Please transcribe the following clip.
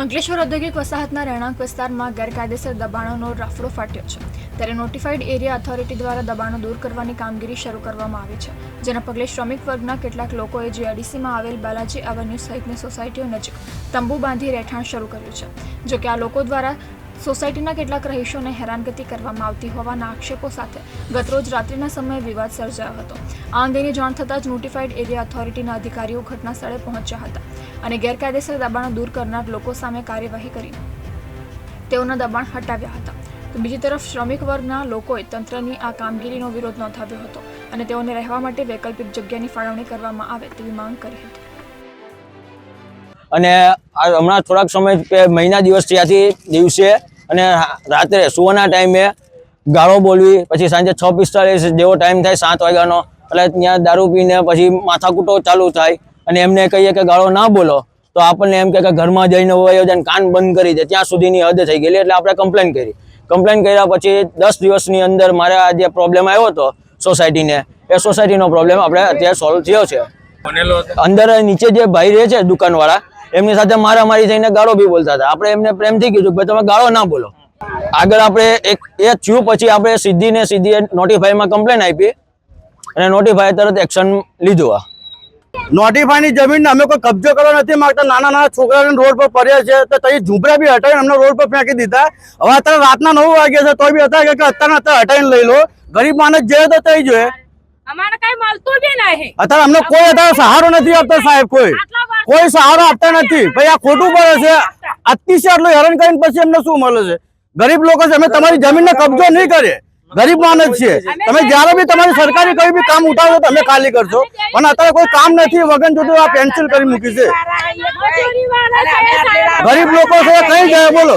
અંકલેશ્વર ઔદ્યોગિક વસાહતના રહેણાંક વિસ્તારમાં ગેરકાયદેસર દબાણોનો રાફડો ફાટ્યો છે. ત્યારે નોટિફાઈડ એરિયા ઓથોરિટી દ્વારા દબાણો દૂર કરવાની કામગીરી શરૂ કરવામાં આવી છે, જેના પગલે શ્રમિક વર્ગના કેટલાક લોકોએ જીઆરડીસીમાં આવેલ બાલાજી એવન્યુ સહિતની સોસાયટીઓ નજીક તંબુ બાંધી રહેઠાણ શરૂ કર્યું છે. જોકે આ લોકો દ્વારા સોસાયટીના કેટલાક રહીશોને હેરાનગતિ કરવામાં આવતી હોવાના આક્ષેપો સાથે ગતરોજ રાત્રિના સમયે વિવાદ સર્જાયો હતો. આ અંગેની જાણ થતાં જ નોટિફાઈડ એરિયા ઓથોરિટીના અધિકારીઓ ઘટના સ્થળે પહોંચ્યા હતા અને ગેરકાયદેસર દબાણો દૂર કરનાર લોકો સામે કાર્યવાહી કરી. તેઓના દબાણ હટાવ્યા હતા. તો બીજી તરફ શ્રમિક વર્ગના લોકોએ તંત્રની આ કામગીરીનો વિરોધ નોંધાવ્યો હતો અને તેઓને રહેવા માટે વૈકલ્પિક જગ્યાની ફાળવણી કરવામાં આવે તેવી માંગ કરી હતી. અને હમણાં થોડાક સમય મહિના દિવસ ત્યાંથી દિવસે અને રાત્રે સુવાના ટાઈમે ગાળો બોલવી પછી સાંજે છ પિસ્તાળીસ જેવો ટાઈમ થાય સાત વાગ્યાનો એટલે ત્યાં દારૂ પીને પછી માથાકૂટો ચાલુ થાય અને એમને કહીએ કે ગાળો ના બોલો તો આપણને એમ કે ઘરમાં જઈને વયો જાય કાન બંધ કરી દે ત્યાં સુધીની હદ થઈ ગયેલી એટલે આપણે કમ્પ્લેન કરી. કમ્પ્લેન કર્યા પછી દસ દિવસની અંદર મારે આ જે પ્રોબ્લેમ આવ્યો હતો સોસાયટીને એ સોસાયટીનો પ્રોબ્લેમ આપણે અત્યારે સોલ્વ થયો છે. અંદર નીચે જે ભાઈ રહે છે દુકાનવાળા એમની સાથે મારામારી જઈને ગાળો બી બોલતા હતા. આપણે એમને પ્રેમથી કીધું કે તમે ગાળો ના બોલો. આગળ આપણે એક એ થયું પછી આપણે સીધી ને સીધી નોટિફાઈમાં કમ્પ્લેન આપી અને નોટિફાઈ તરત એક્શન લીધું આ. નોટિફાઈની જમીન અમે કોઈ કબજો કરવા નથી માંગતા. નાના નાના છોકરાઓને રોડ પર પડ્યા છે તો તઈ ઝૂંપડા બી હટાવીને અમને રોડ પર ફેંકી દીધા. હવે અત્યારે રાતના નવ વાગ્યા છે તો બી હતા કે અત્યારે અત્યારે હટાવીને લઈ લો. ગરીબ માણસ જે તો તઈ જોઈએ અમારે કઈ મળતું બી નહીં. અત્યારે અમને કોઈ અત્યારે સહારો નથી આપતો સાહેબ કોઈ. કોઈ સહારો આપતા નથી. ભાઈ, આ ખોટું પડે છે. અતિશય આટલું હેરાન કરીને પછી એમને શું મળે છે? ગરીબ લોકો છે, અમે તમારી જમીનને કબજો નહીં કરીએ. ગરીબ માણસ છે તમે જ્યારે બી તમારી સરકારી કોઈ બી કામ ઉઠાવો તમે ખાલી કરશો. પણ અત્યારે કોઈ કામ નથી, વગન જોતું આ પેન્સિલ કરી મૂકી છે. ગરીબ લોકો છે કઈ જાય, બોલો.